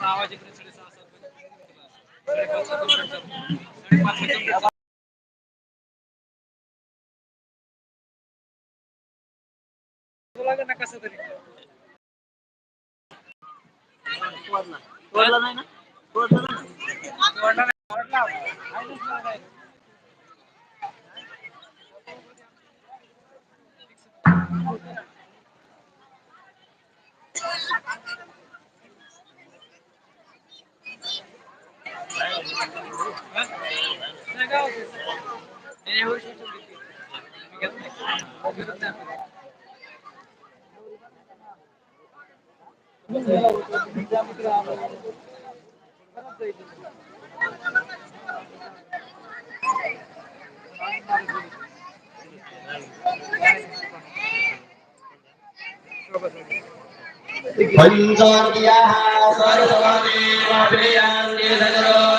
सहा वाजेपर्यंत साडेसहा सात साडेपाच ना कसं तरी. नाही ना? पञ्चोर्याः सर्वदेवाभियान्ति गन्धात्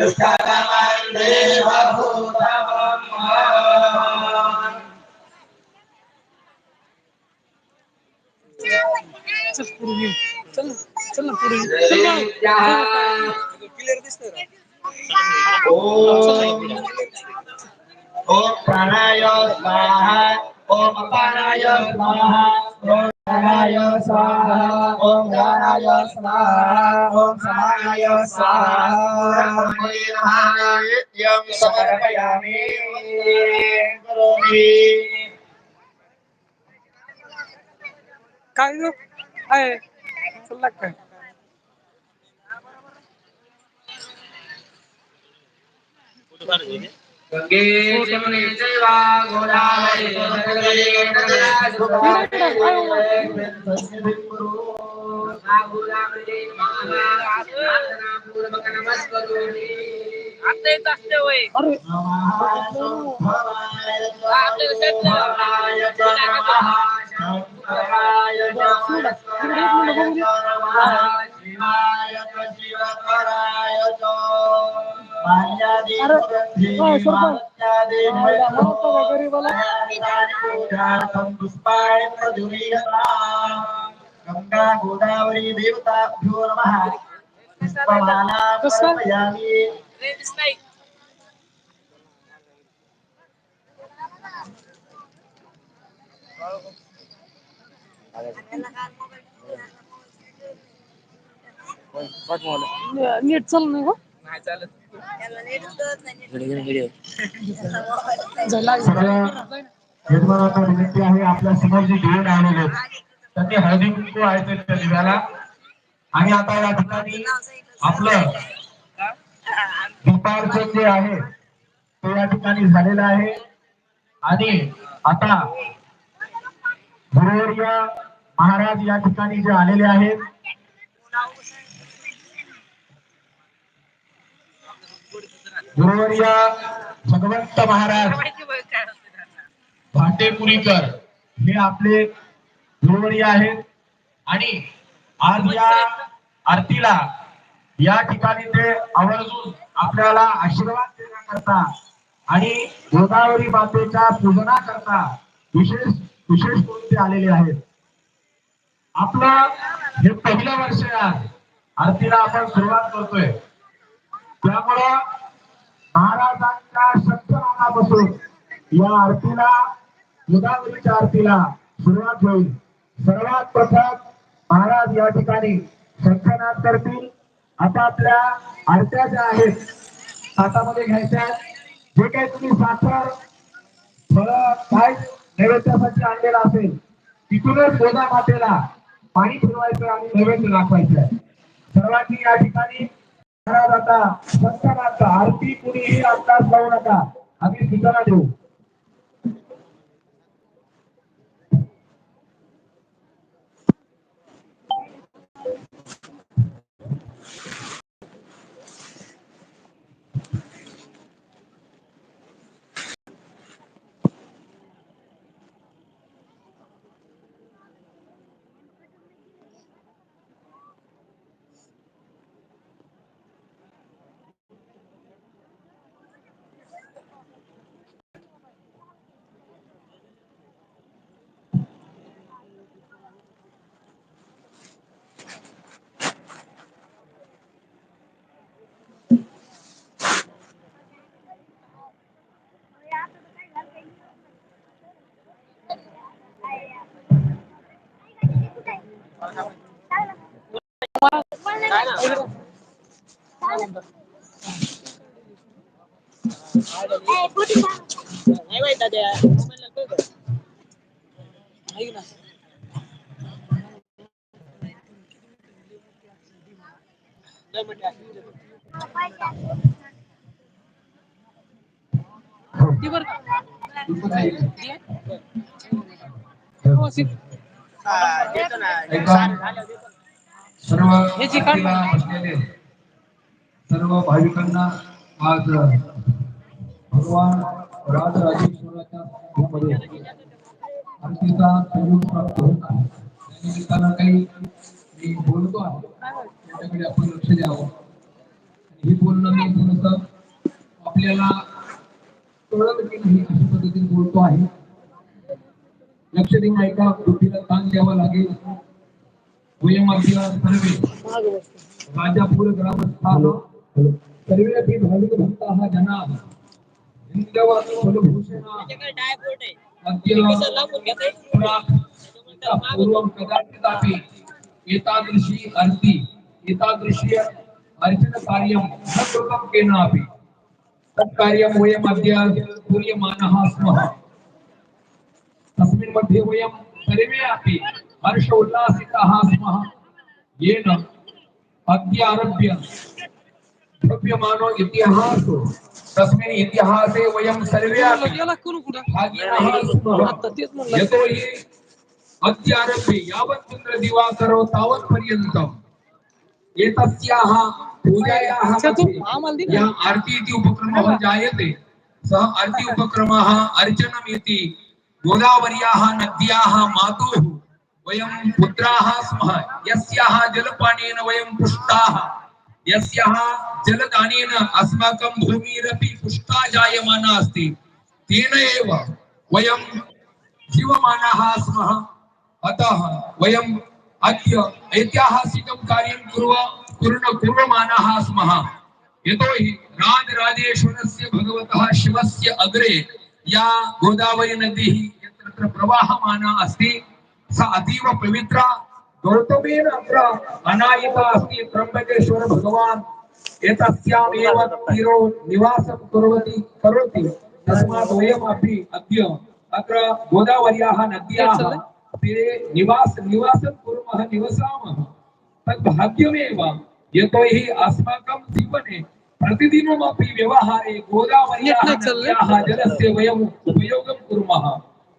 ओ दुष्करमन् देवभूतमम् चल पुढे चल ना चल ना दिसतंय ओम ओम स्वाहा ओम स्वाहा ओम प्राणाय स्वाहा ओम ज्ञानाय स्वाहा ओम समानाय स्वाहा नित्यं समर्पयामि करोमि काय ग आहे चल काय गंगे जमुने चैवा गोदावरी सरस्वती नर्मदे आता गंगा गोदावरी देवताभ्यो नमः नीट चल नाही चालत. झाला विनंती आहे आपल्यासमोर जे दिवे लावलेले आहेत, त्यांनी हळदी कुंकू आहे त्या दिव्याला आणि आता या ठिकाणी आपलं दीपार्चन जे आहे ते या ठिकाणी झालेलं आहे. आणि आता गुरुवर्य महाराज या ठिकाणी जे आलेले आहेत गुरुवर्य भगवंत महाराज. भाटेपुरीकर हे आपले गुरुवर्य आहेत. आणि आज या आरतीला या ठिकाणी ते आवर्जून आपल्याला आशीर्वाद देण्याकरता आणि गोदावरी मातेच्या पूजनाकरता विशेष विशेष करून ते आलेले आहेत? आपलं हे पहिलं वर्ष आहे. आज आरतीला आपण सुरुवात करतोय. त्यामुळं महाराजांच्या शब्दनामापासून या आरतीला गोदावरीच्या आरतीला सुरुवात होईल. सर्वात प्रथम महाराज या ठिकाणी शंखनाद करतील. आपापल्या आरत्या ज्या आहेत हातामध्ये घ्यायच्या जे काही तुम्ही साखर फळ काय नैवेद्यासाठी म्हणजे आणलेलं असेल तिथूनच गोदा मातेला पाणी फिरवायचं आणि नैवेद्य दाखवायचं सर्वांनी या ठिकाणी आता संतांचा आरती कुणीही अंदाज लावू नका. आम्ही सूचना देऊ. Oh, sih. सर्व याची सर्व भाविकांना आज भगवान राजराजेश्वराच्या आरतीचा संयोग प्राप्त होत आहे. त्या निमित्तानं काही मी बोलतो आहे. त्याच्याकडे आपण लक्ष द्यावं. हे बोलणं मी थोडस आपल्याला कळलं की नाही अशा पद्धतीने बोलतो आहे. लक्ष देऊन ऐका बुद्धीला ताण द्यावा लागेल. वयमधील सर्वे. राजापूर ग्रामस्थाः सर्वेपि भाविक भक्ताः जनाः हिंदव कुलभूषणाः अद्य पूर्वं कदाचिदापि एतादृशी अर्ति एतादृशी अर्चन कार्यं न कृतं केनापि तत्कार्यं वयमद्य पूर्यमानः स्मः. तस्मिन् मध्ये वयं सर्वे अपि हर्ष उल्लासिताः स्मः। येन अद्य आरभ्य भव्यमानो इतिहासो तस्मिन् इतिहासे वयं सर्वे अपि भागिनः स्मः। यतोहि अद्य आरभ्य यावत् चन्द्रदिवाकरो तावत् पर्यन्तम् एतस्याः पूजायाः अच्छा. या आरती इति उपक्रमः जायते। सः आरती उपक्रमः अर्चनमिति गोदावर्याः नद्याः मातुः वयं पुत्राः स्मः। यस्याः जलपानेन वयं पुष्टाः। यस्याः जलदानेन अस्माकं भूमिरपि पुष्टा जायमाना अस्ति। तेन एव वयं जीवमानाः स्मः। अतः वयम् अद्य ऐतिहासिकं कार्यं कुर्व कुर्म कुर्वमानाः स्मः। यतोहि राजराजेश्वरस्य भगवतः शिवस्य अग्रे या गोदावरी नदी यत्र तत्र प्रवाहमाना अस्ति सा अतीव पवित्रा गौतमेन अत्र अनायिता अस्ति त्र्यम्बकेश्वर भगवान्। एतस्यामेव तीरो निवासं कुर्वति करोति। तस्मात् वयमपि अद्य अत्र गोदावर्याः नद्याः तीरे निवास निवासं कुर्मः निवसामः। तद् भाग्यमेव यतोहि अस्माकं जीवने प्रतिदिनमपि व्यवहारे गोदावर्याः जलस्य वयम् उपयोगं कुर्मः।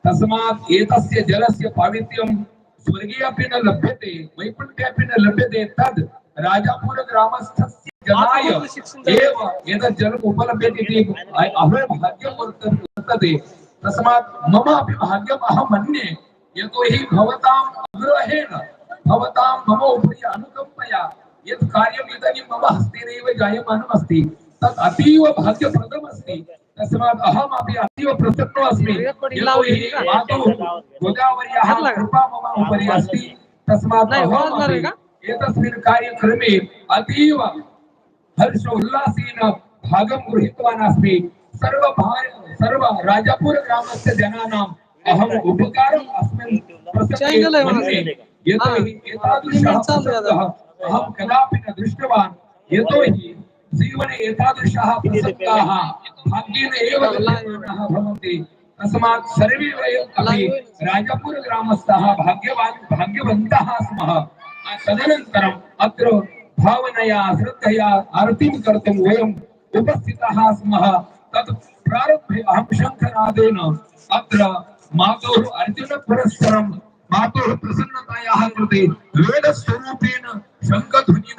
तस्मात् एतस्य जलस्य पावित्र्यं स्वर्गे अपि न लभ्यते वैकुण्ठे अपि न लभ्यते तद् राजापुर ग्रामस्थस्य जनाय एव एतत् जलम् उपलभ्यते इति अहं भाग्यं वर्त- वर्तते। तस्मात् मम अपि भाग्यम् अहं मन्ये यतोहि भवताम् अनुग्रहेण भवतां मम उपरि अनुकम्पया। यत् कार्यम् इदानीं मम हस्तेनैव जायमानम् अस्ति तत् अतीव भाग्यप्रदम् अस्ति तस्मात् अहमपि अतीव प्रसन्नो अस्मि। यतोहि मातुः गोदावर्याः कृपा मम उपरि अस्ति। तस्मात् अहमपि एतस्मिन् कार्यक्रमे अतीव हर्ष उल्लासेन भागं गृहीतवान् अस्मि। सर्व सर्व राजापुर ग्रामस्य जनानाम् अहम् उपकारम् अस्मिन् प्रसङ्गे यतोहि एतादृशः अहं कदापि न दृष्टवान् यतोहि जीवने एतादृशाः प्रसङ्गाः भाग्येन एव भवन्ति। तस्मात् सर्वे वयम् अपि राजापुरग्रामस्थाः भाग्यवान् भाग्यवन्तः स्मः। तदनन्तरम् अत्र भावनया श्रद्धया आरतीं कर्तुं वयम् उपस्थिताः स्मः। तत् प्रारभ्य अहं शङ्खनादेन अत्र मातुः अर्जुनपुरस्सरं मातुः प्रसन्नतायाः कृते वेदस्वरूपेण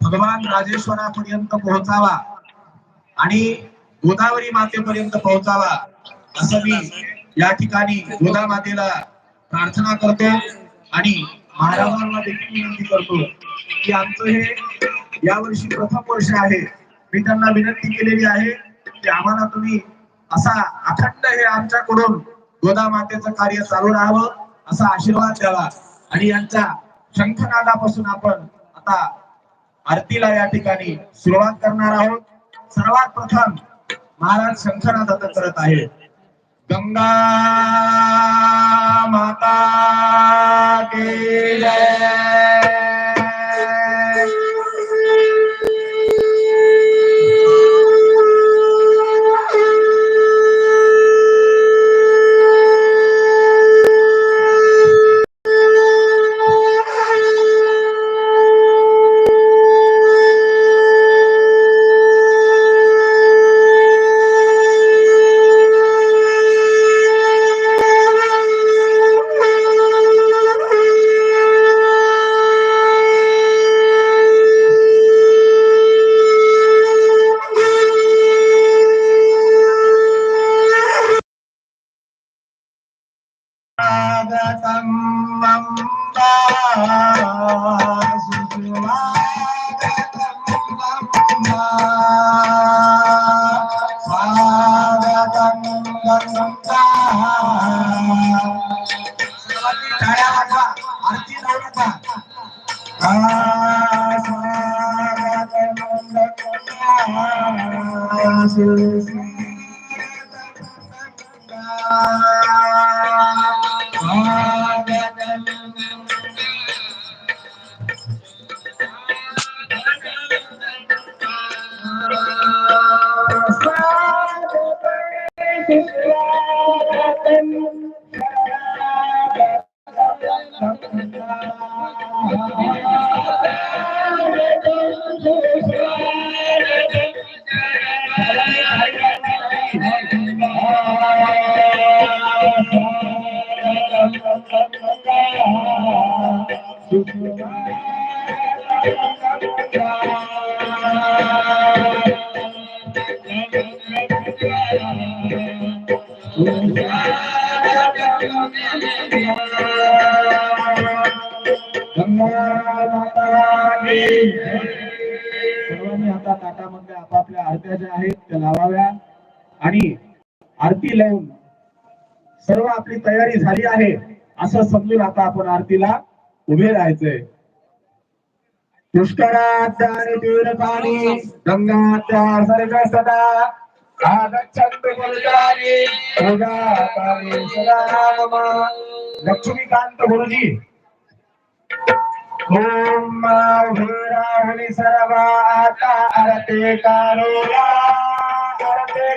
भगवान राजेश्वरापर्यंत पोहोचावा आणि गोदावरी मातेपर्यंत पोहोचावा असं मी या ठिकाणी गोदा मातेला प्रार्थना करतो आणि महाराजांना देखील विनंती करतो की आमचं हे यावर्षी प्रथम वर्ष आहे. मी त्यांना विनंती केलेली आहे की आम्हाला तुम्ही असा अखंड हे आमच्याकडून गोदा मातेचं कार्य चालू राहावं असा आशीर्वाद द्यावा. आणि यांच्या शंखनादापासून आपण आता आरतीला या ठिकाणी सुरुवात करणार आहोत. सर्वात प्रथम महाराज शंखनाद आता करत आहेत. गंगा माता आरती लावून सर्व आपली तयारी झाली आहे असं समजून आता आपण आरतीला उभे राहायचंय. पाणी सर्ग सदा लक्ष्मीकांत गुरुजी ओम भूराहुनि सर्वा आता आरते Karola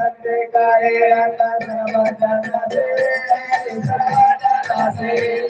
Thank you.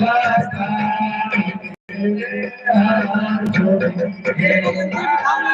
Thank you.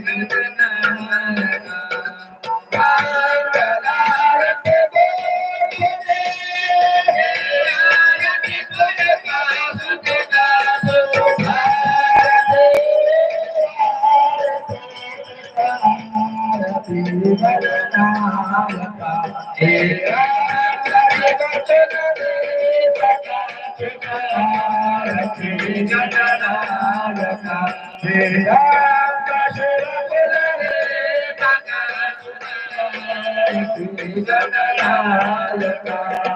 Thank you. caralho, cara.